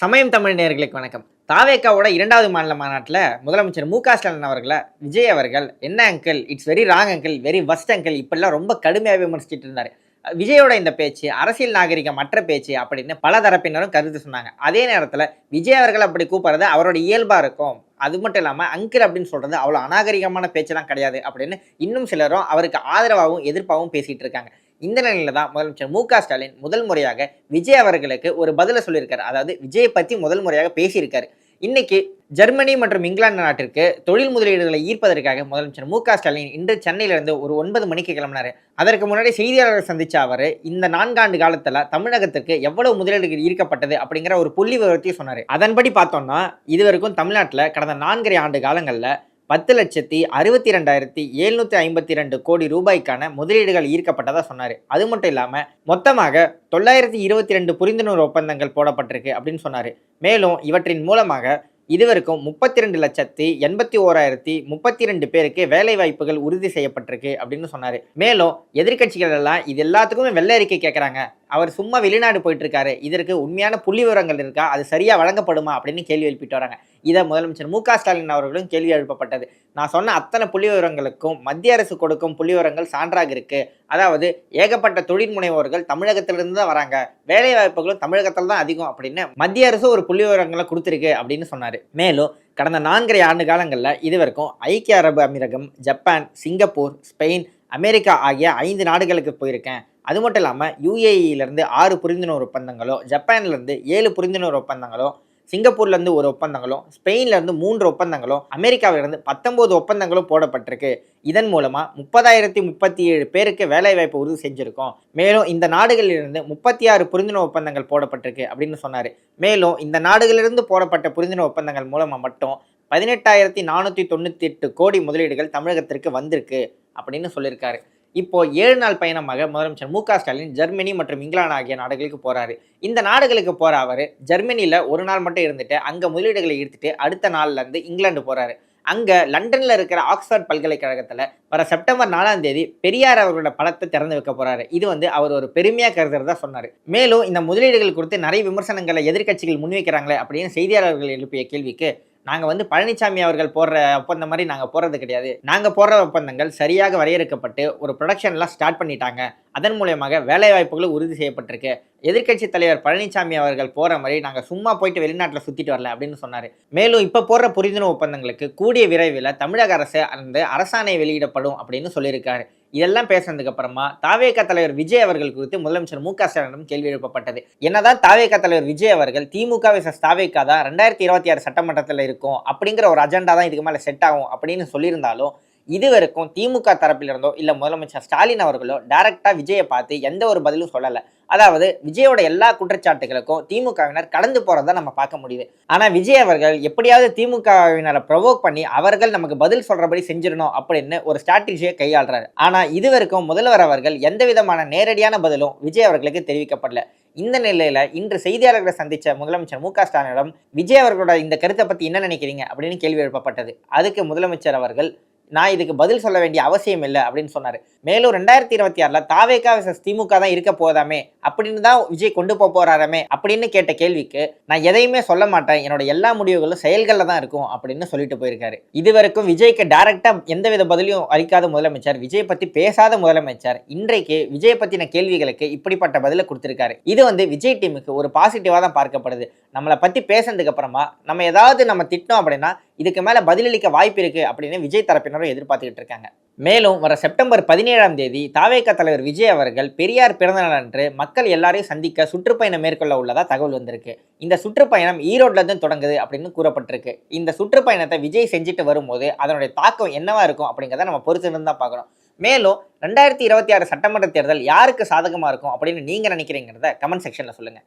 சமயம் தமிழ் நேர்களுக்கு வணக்கம். தாவேக்காவோட இரண்டாவது மாநில மாநாட்டில் முதலமைச்சர் மு க ஸ்டாலின் அவர்களை விஜய் அவர்கள் என்ன uncle it's very wrong uncle very worst uncle இப்படிலாம் ரொம்ப கடுமையாக விமர்சிச்சுட்டு இருந்தார். விஜயோட இந்த பேச்சு அரசியல் நாகரிகம் மற்ற பேச்சு அப்படின்னு பல தரப்பினரும் கருத்து சொன்னாங்க. அதே நேரத்தில் விஜய் அவர்கள் அப்படி கூப்பிட்றது அவரோட இயல்பாக இருக்கும். அது மட்டும் இல்லாமல் அங்கிள் அப்படின்னு சொல்கிறது அவ்வளோ அநாகரிகமான பேச்செல்லாம் கிடையாது அப்படின்னு இன்னும் சிலரும் அவருக்கு ஆதரவாகவும் எதிர்ப்பாகவும் பேசிகிட்டு இருக்காங்க. இந்த நிலையில தான் முதலமைச்சர் மு ஸ்டாலின் முதல் முறையாக விஜய் அவர்களுக்கு ஒரு பதிலை சொல்லியிருக்காரு. அதாவது விஜயை பற்றி முதல் முறையாக பேசியிருக்காரு. இன்னைக்கு ஜெர்மனி மற்றும் இங்கிலாந்து நாட்டிற்கு தொழில் முதலீடுகளை ஈர்ப்பதற்காக முதலமைச்சர் மு ஸ்டாலின் இன்று சென்னையிலிருந்து ஒரு ஒன்பது மணிக்கு கிளம்பினாரு. அதற்கு முன்னாடி செய்தியாளர்கள் சந்திச்ச அவர் இந்த நான்காண்டு காலத்துல தமிழகத்திற்கு எவ்வளவு முதலீடுகள் ஈர்க்கப்பட்டது அப்படிங்கிற ஒரு புள்ளி விவரத்தையும் சொன்னார். அதன்படி பார்த்தோம்னா இதுவரைக்கும் தமிழ்நாட்டில் கடந்த நான்கரை ஆண்டு காலங்களில் பத்து லட்சத்தி அறுபத்தி ரெண்டாயிரத்தி எழுநூற்றி ஐம்பத்தி ரெண்டு கோடி ரூபாய்க்கான முதலீடுகள் ஈர்க்கப்பட்டதாக சொன்னார். அது மட்டும் இல்லாமல் மொத்தமாக தொள்ளாயிரத்தி இருபத்தி ரெண்டு புரிந்துணர்வு ஒப்பந்தங்கள் போடப்பட்டிருக்கு அப்படின்னு சொன்னார். மேலும் இவற்றின் மூலமாக இதுவரைக்கும் முப்பத்தி ரெண்டு லட்சத்தி எண்பத்தி ஓராயிரத்தி முப்பத்தி ரெண்டு பேருக்கு வேலை வாய்ப்புகள் உறுதி செய்யப்பட்டிருக்கு அப்படின்னு சொன்னார். மேலும் எதிர்க்கட்சிகள் எல்லாம் இது எல்லாத்துக்குமே வெள்ளை அறிக்கை கேட்குறாங்க அவர் சும்மா வெளிநாடு போயிட்டு இருக்காரு இதற்கு உண்மையான புள்ளி விவரங்கள் இருக்கா? அது சரியாக வழங்கப்படுமா? அப்படின்னு கேள்வி எழுப்பிட்டு வராங்க. இதை முதலமைச்சர் மு க ஸ்டாலின் அவர்களும் கேள்வி எழுப்பப்பட்டது. நான் சொன்ன அத்தனை புள்ளி விவரங்களுக்கும் மத்திய அரசு கொடுக்கும் புள்ளி விவரங்கள் சான்றாக இருக்கு. அதாவது ஏகப்பட்ட தொழில் முனைவோர்கள் தமிழகத்திலிருந்து தான் வராங்க. வேலை வாய்ப்புகளும் தமிழகத்தில் தான் அதிகம் அப்படின்னு மத்திய அரசு ஒரு புள்ளி விவரங்களை கொடுத்துருக்கு அப்படின்னு சொன்னார். மேலும் கடந்த நான்கரை ஆண்டு காலங்களில் இதுவரைக்கும் ஐக்கிய அரபு அமீரகம் ஜப்பான் சிங்கப்பூர் ஸ்பெயின் அமெரிக்கா ஆகிய ஐந்து நாடுகளுக்கு போயிருக்கேன். அது மட்டும் இல்லாமல் யூஏஇலேருந்து ஆறு புரிந்துணர்வு ஒப்பந்தங்களோ ஜப்பான்லேருந்து ஏழு புரிந்துணர்வு ஒப்பந்தங்களோ சிங்கப்பூர்லேருந்து ஒரு ஒப்பந்தங்களும் ஸ்பெயின்லேருந்து மூன்று ஒப்பந்தங்களும் அமெரிக்காவிலிருந்து பத்தொம்போது ஒப்பந்தங்களும் போடப்பட்டிருக்கு. இதன் மூலமாக முப்பதாயிரத்தி முப்பத்தி ஏழு பேருக்கு வேலைவாய்ப்பு உறுதி செஞ்சுருக்கோம். மேலும் இந்த நாடுகளிலிருந்து முப்பத்தி ஆறு புரிந்துணர்வு ஒப்பந்தங்கள் போடப்பட்டிருக்கு அப்படின்னு சொன்னார். மேலும் இந்த நாடுகளிலிருந்து போடப்பட்ட புரிந்துணர்வு ஒப்பந்தங்கள் மூலமாக மட்டும் பதினெட்டாயிரத்தி நானூற்றி தொண்ணூற்றி எட்டு கோடி முதலீடுகள் தமிழகத்திற்கு வந்திருக்கு அப்படின்னு சொல்லியிருக்காரு. இப்போ ஏழு நாள் பயணமாக முதலமைச்சர் மு க ஸ்டாலின் ஜெர்மனி மற்றும் இங்கிலாந்து ஆகிய நாடுகளுக்கு போறாரு. இந்த நாடுகளுக்கு போற அவர் ஜெர்மனியில ஒரு நாள் மட்டும் இருந்துட்டு அங்க முதலீடுகளை ஈர்த்துட்டு அடுத்த நாள்ல இருந்து இங்கிலாந்து போறாரு. அங்க லண்டன்ல இருக்கிற ஆக்ஸ்போர்ட் பல்கலைக்கழகத்துல வர செப்டம்பர் நாலாம் தேதி பெரியார் அவர்களோட படத்தை திறந்து வைக்க போறாரு. இது வந்து அவர் ஒரு பெருமையா கருதுறதா சொன்னாரு. மேலும் இந்த முதலீடுகள் குறித்து நிறைய விமர்சனங்களை எதிர்க்கட்சிகள் முன்வைக்கிறாங்களே அப்படின்னு செய்தியாளர்கள் எழுப்பிய கேள்விக்கு நாங்கள் வந்து பழனிசாமி அவர்கள் போடுற ஒப்பந்தம் மாதிரி நாங்கள் போடுறது கிடையாது. நாங்கள் போடுற ஒப்பந்தங்கள் சரியாக வரையறுக்கப்பட்டு ஒரு ப்ரொடக்ஷன்லாம் ஸ்டார்ட் பண்ணிட்டாங்க. அதன் மூலயமாக வேலைவாய்ப்புகளும் உறுதி செய்யப்பட்டிருக்கு. எதிர்க்கட்சி தலைவர் பழனிசாமி அவர்கள் போகிற மாதிரி நாங்கள் சும்மா போயிட்டு வெளிநாட்டில் சுற்றிட்டு வரல அப்படின்னு சொன்னார். மேலும் இப்போ போடுற புரிந்துணர்வு ஒப்பந்தங்களுக்கு கூடிய விரைவில் தமிழக அரசு அந்த அரசாணை வெளியிடப்படும் அப்படின்னு சொல்லியிருக்காரு. இதெல்லாம் பேசுனதுக்கு அப்புறமா தாவேக தலைவர் விஜய் அவர்கள் குறித்து முதலமைச்சர் மு க ஸ்டாலினிடம் கேள்வி எழுப்பப்பட்டது. என்னதான் தாவேக தலைவர் விஜய் அவர்கள் திமுக விசஸ் தாவேகா தான் ரெண்டாயிரத்தி இருபத்தி ஆறு சட்டமன்றத்தில் இருக்கும் அப்படிங்கிற ஒரு அஜெண்டா தான் இதுக்கு மேலே செட் ஆகும் அப்படின்னு சொல்லியிருந்தாலும் இது வரைக்கும் திமுக தரப்பிலிருந்தோ இல்லை முதலமைச்சர் ஸ்டாலின் அவர்களோ டைரக்டாக விஜயை பார்த்து எந்த ஒரு பதிலும் சொல்லலை. அதாவது விஜயோட எல்லா குற்றச்சாட்டுகளுக்கும் திமுகவினர் கடந்து போகிறத நம்ம பார்க்க முடியுது. ஆனால் விஜய் அவர்கள் எப்படியாவது திமுகவினரை ப்ரொவோக் பண்ணி அவர்கள் நமக்கு பதில் சொல்கிறபடி செஞ்சிடணும் அப்படின்னு ஒரு ஸ்ட்ராட்டஜியை கையாளுறாரு. ஆனால் இதுவரைக்கும் முதல்வர் அவர்கள் எந்த விதமான நேரடியான பதிலும் விஜய் அவர்களுக்கு தெரிவிக்கப்படல. இந்த நிலையில இன்று செய்தியாளர்களை சந்திச்ச முதலமைச்சர் மு க ஸ்டாலினிடம் விஜய் அவர்களோட இந்த கருத்தை பத்தி என்ன நினைக்கிறீங்க? அப்படின்னு கேள்வி எழுப்பப்பட்டது. அதுக்கு முதலமைச்சர் அவர்கள் நான் இதுக்கு பதில் சொல்ல வேண்டிய அவசியம் இல்லை அப்படின்னு சொன்னார். மேலும் ரெண்டாயிரத்தி இருபத்தி ஆறில் தாவேகா விசஸ் திமுக தான் இருக்க போதாமே அப்படின்னு தான் விஜய் கொண்டு போக போறாராமே அப்படின்னு கேட்ட கேள்விக்கு நான் எதையுமே சொல்ல மாட்டேன். என்னோட எல்லா முடிவுகளும் செயல்களில் தான் இருக்கும் அப்படின்னு சொல்லிட்டு போயிருக்காரு. இது வரைக்கும் விஜய்க்கு டைரக்டாக எந்தவித பதிலையும் அளிக்காத முதலமைச்சர் விஜய் பற்றி பேசாத முதலமைச்சர் இன்றைக்கு விஜய் பற்றின கேள்விகளுக்கு இப்படிப்பட்ட பதிலை கொடுத்துருக்காரு. இது வந்து விஜய் டீமுக்கு ஒரு பாசிட்டிவாக தான் பார்க்கப்படுது. நம்மளை பற்றி பேசுனதுக்கு அப்புறமா நம்ம ஏதாவது நம்ம திட்டோம் அப்படின்னா இதுக்கு மேல பதிலளிக்க வாய்ப்பு இருக்கு அப்படின்னு விஜய் தரப்பினரும் எதிர்பார்த்துக்கிட்டு இருக்காங்க. மேலும் வர செப்டம்பர் பதினேழாம் தேதி தாவேக தலைவர் விஜய் அவர்கள் பெரியார் பிறந்தநாள் அன்று மக்கள் எல்லாரையும் சந்திக்க சுற்றுப்பயணம் மேற்கொள்ள உள்ளதா தகவல் வந்திருக்கு. இந்த சுற்றுப்பயணம் ஈரோட்ல இருந்து தொடங்குது அப்படின்னு கூறப்பட்டிருக்கு. இந்த சுற்றுப்பயணத்தை விஜய் செஞ்சுட்டு வரும்போது அதனுடைய தாக்கம் என்னவா இருக்கும் அப்படிங்கிறத நம்ம பொறுத்து தான் பார்க்கணும். மேலும் ரெண்டாயிரத்தி இருபத்தி ஆறு சட்டமன்ற தேர்தல் யாருக்கு சாதகமா இருக்கும் அப்படின்னு நீங்க நினைக்கிறீங்கிறத கமெண்ட் செக்ஷன்ல சொல்லுங்க.